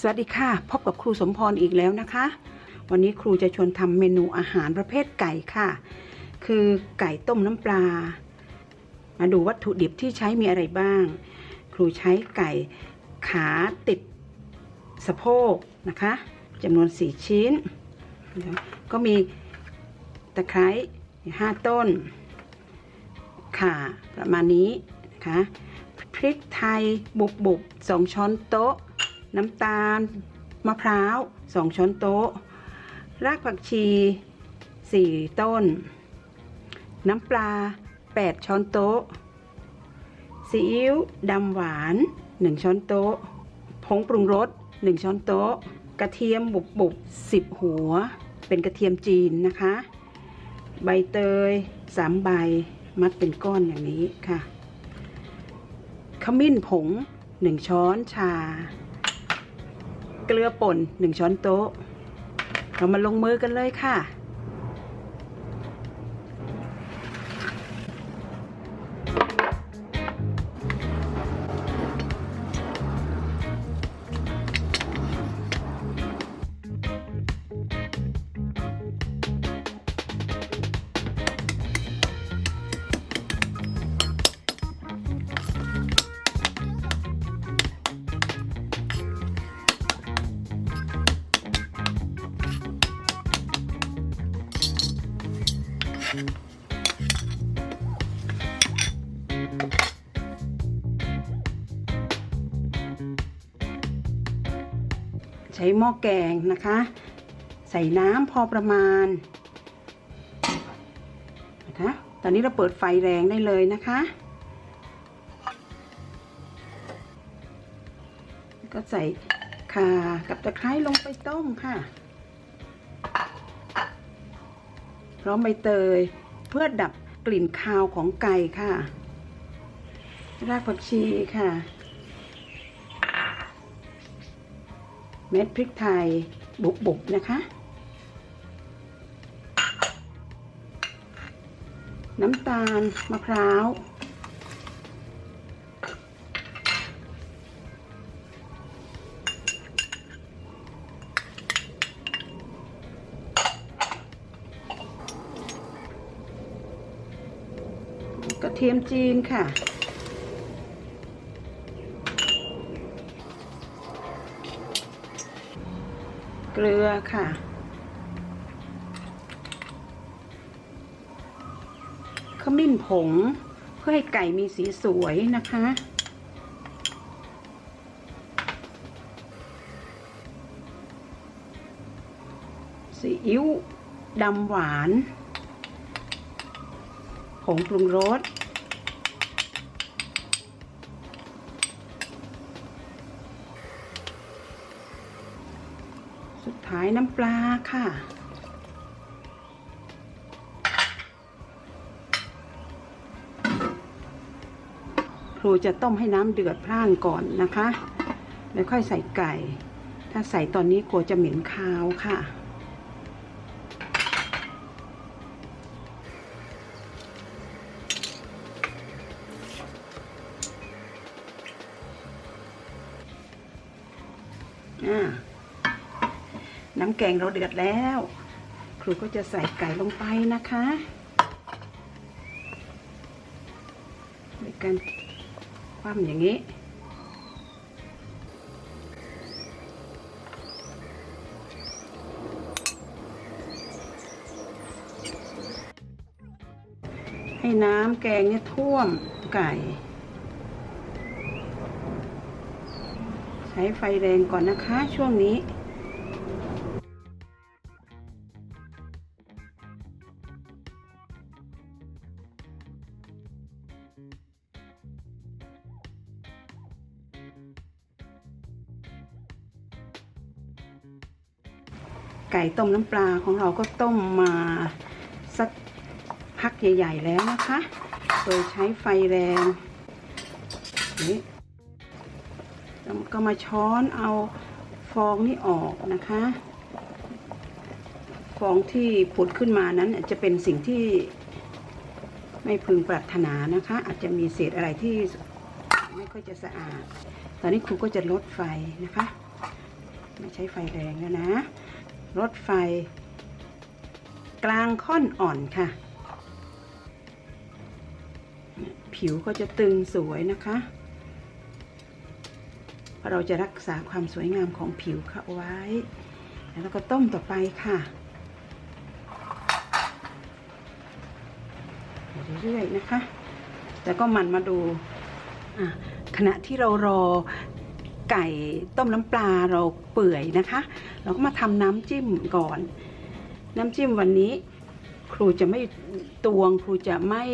สวัสดีค่ะ พบกับครูสมพรอีกแล้วนะคะ วันนี้ครูจะชวนทำเมนูอาหารประเภทไก่ค่ะ คือไก่ต้มน้ำปลา มาดูวัตถุดิบที่ใช้มีอะไรบ้าง ครูใช้ไก่ขาติดสะโพกนะคะจำนวน4ชิ้น ก็มีตะไคร้5ต้นค่ะประมาณนี้นะคะพริกไทยบุบบุบสองช้อนโต๊ะ น้ำตาล มะพร้าวสองช้อนโต๊ะ รากผักชีสี่ต้น น้ำปลาแปดช้อนโต๊ะ ซีอิ๊วดำหวานหนึ่งช้อนโต๊ะ ผงปรุงรสหนึ่งช้อนโต๊ะ กระเทียมบุบบุบสิบหัว เป็นกระเทียมจีนนะคะ ใบเตยสามใบ มัดเป็นก้อนอย่างนี้ค่ะ ขมิ้นผงหนึ่งช้อนชา เกลือป่นหนึ่งช้อนโต๊ะ เรามาลงมือกันเลยค่ะ ใช้หม้อแกงนะคะ ใส่น้ำพอประมาณนะคะตอนนี้เราเปิดไฟแรงได้เลยนะคะ ก็ใส่ข่ากับตะไคร้ลงไปต้มค่ะ ร้อมใบเตย เพื่อดับกลิ่นคาวของไก่ค่ะ รากผักชีค่ะ เม็ดพริกไทยบุบๆนะคะ น้ำตาลมะพร้าว เทียมจีนค่ะ เกลือค่ะ ขมิ้นผง เพื่อให้ไก่มีสีสวยนะคะ ซีอิ๊วดำหวานผงปรุงรส ท้ายน้ำปลาค่ะ ครูจะต้มให้น้ำเดือดพร่านก่อนนะคะ แล้วค่อยใส่ไก่ ถ้าใส่ตอนนี้กลัวจะเหม็นคาวค่ะอ่า น้ำแกงเราเดือดแล้ว ครูก็จะใส่ไก่ลงไปนะคะด้วยกันคว่ำอย่างนี้ ให้น้ำแกงเนี่ยท่วมไก่ใช้ไฟแรงก่อนนะคะช่วงนี้ ไก่ต้มน้ำปลาของเราก็ต้มมาสักพักใหญ่ ๆ แล้วนะคะ โดยใช้ไฟแรงนี่ก็มาช้อนเอาฟองนี่ออกนะคะ ฟองที่ผุดขึ้นมานั้นจะเป็นสิ่งที่ไม่พึงปรารถนานะคะ อาจจะมีเศษอะไรที่ไม่ค่อยจะสะอาด ตอนนี้ครูก็จะลดไฟนะคะ ไม่ใช้ไฟแรงแล้วนะ ลดไฟ กลางค่อนอ่อนค่ะ ผิวก็จะตึงสวยนะคะเพราะเราจะรักษาความสวยงามของผิวเขาไว้ แล้วก็ต้มต่อไปค่ะเรื่อยๆนะคะ แต่ก็หมันมาดูขณะที่เรารอไก่ต้มน้ำปลาเราเปื่อยนะคะ เราก็มาทำน้ำจิ้มก่อน น้ำจิ้มวันนี้ ครูจะไม่ตวงครูจะไม่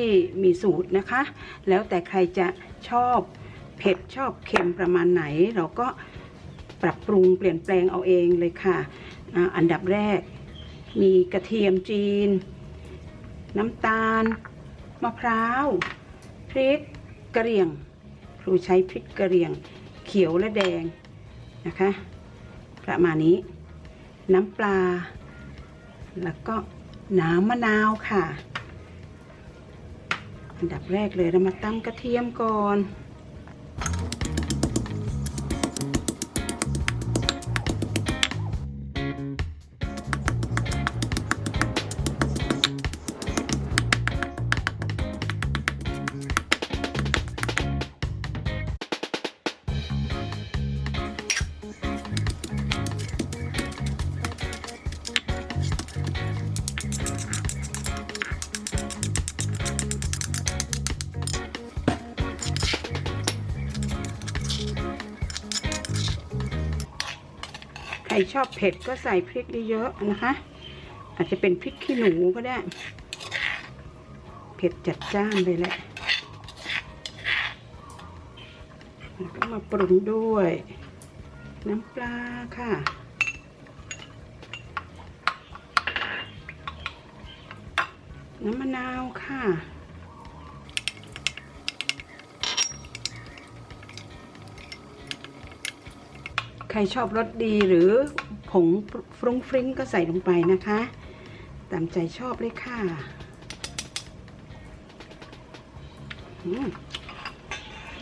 มีสูตรนะคะ แล้วแต่ใครจะชอบเผ็ดชอบเค็มประมาณไหน เราก็ปรับปรุงเปลี่ยนแปลงเอาเองเลยค่ะอันดับแรก มีกระเทียมจีน น้ำตาล มะพร้าว พริกกระเรียง ครูใช้พริกกระเรียง เขียวและแดงนะคะ ประมาณนี้ น้ำปลา แล้วก็น้ำมะนาวค่ะ อันดับแรกเลยเรามาตำกระเทียมก่อน รชอบเผ็ดก็ใส่พริกเยอะๆนะคะ อาจจะเป็นพริกขี้หนูก็ได้ เผ็ดจัดจ้านเลยแหละแล้วก็มาปรุงด้วย น้ำปลาค่ะ น้ำมะนาวค่ะ ใครชอบรสดีหรือผงฟรุ้งฟริ้งก็ใส่ลงไปนะคะ ตามใจชอบเลยค่ะ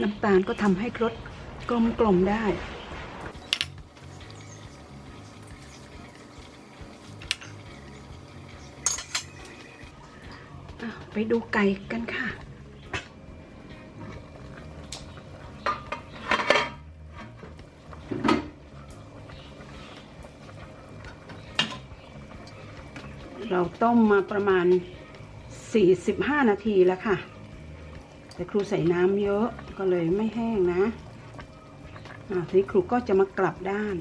น้ำตาลก็ทำให้รสกลมกลมได้ไปดูไก่กันค่ะ เราต้มมาประมาณ 45 นาทีแล้วค่ะ แต่ครูใส่น้ำเยอะก็เลยไม่แห้งนะอ่าทีนี้ครูก็จะมากลับด้าน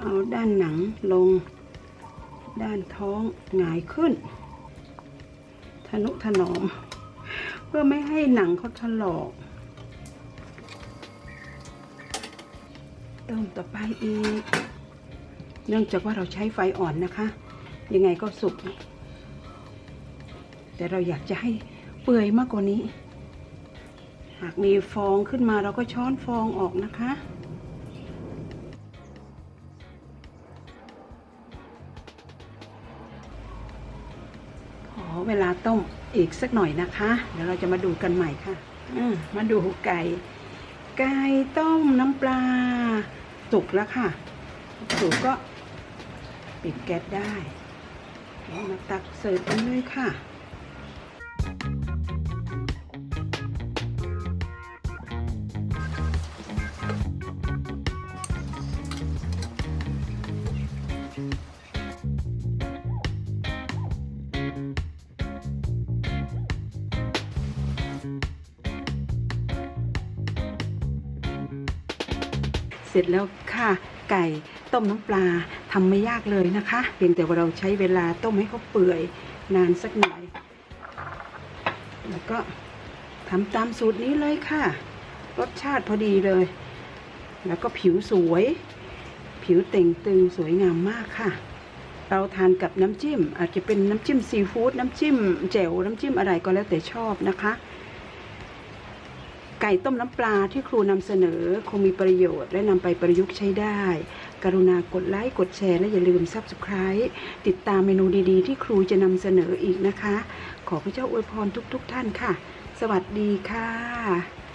เอาด้านหนังลง ด้านท้องหงายขึ้น ทนุถนอม เพื่อไม่ให้หนังเขาถลอกต้มต่อไปอีก เนื่องจากว่าเราใช้ไฟอ่อนนะคะ ยังไงก็สุก แต่เราอยากจะให้เปื่อยมากกว่านี้ หากมีฟองขึ้นมาเราก็ช้อนฟองออกนะคะขอเวลาต้มอีกสักหน่อยนะคะ เดี๋ยวเราจะมาดูกันใหม่ค่ะอมาดูไก่ ไก่ต้มน้ำปลาสุกแล้วค่ะสุกก็ปิดแก๊สได้ มาตักเสิร์ฟกันเลยค่ะเสร็จแล้วค่ะ ไก่ ต้มน้ำปลาทำไม่ยากเลยนะคะ เพียงแต่ว่าเราใช้เวลาต้มให้เขาเปื่อยนานสักหน่อย แล้วก็ทำตามสูตรนี้เลยค่ะ รสชาติพอดีเลย แล้วก็ผิวสวย ผิวเต่งตึงสวยงามมากค่ะ เราทานกับน้ำจิ้ม อาจจะเป็นน้ำจิ้มซีฟู้ดน้ำจิ้มแจ่วน้ำจิ้มอะไรก็แล้วแต่ชอบนะคะ ก่ต้มน้ำปลาที่ครูนำเสนอคงมีประโยชน์และนำไปประยุกต์ใช้ได้ กรุณากดไลค์ กดแชร์ และอย่าลืม Subscribe ติดตามเมนูดีๆ ที่ครูจะนำเสนออีกนะคะ ขอพระเจ้าอวยพรทุกๆทท่านค่ะ สวัสดีค่ะ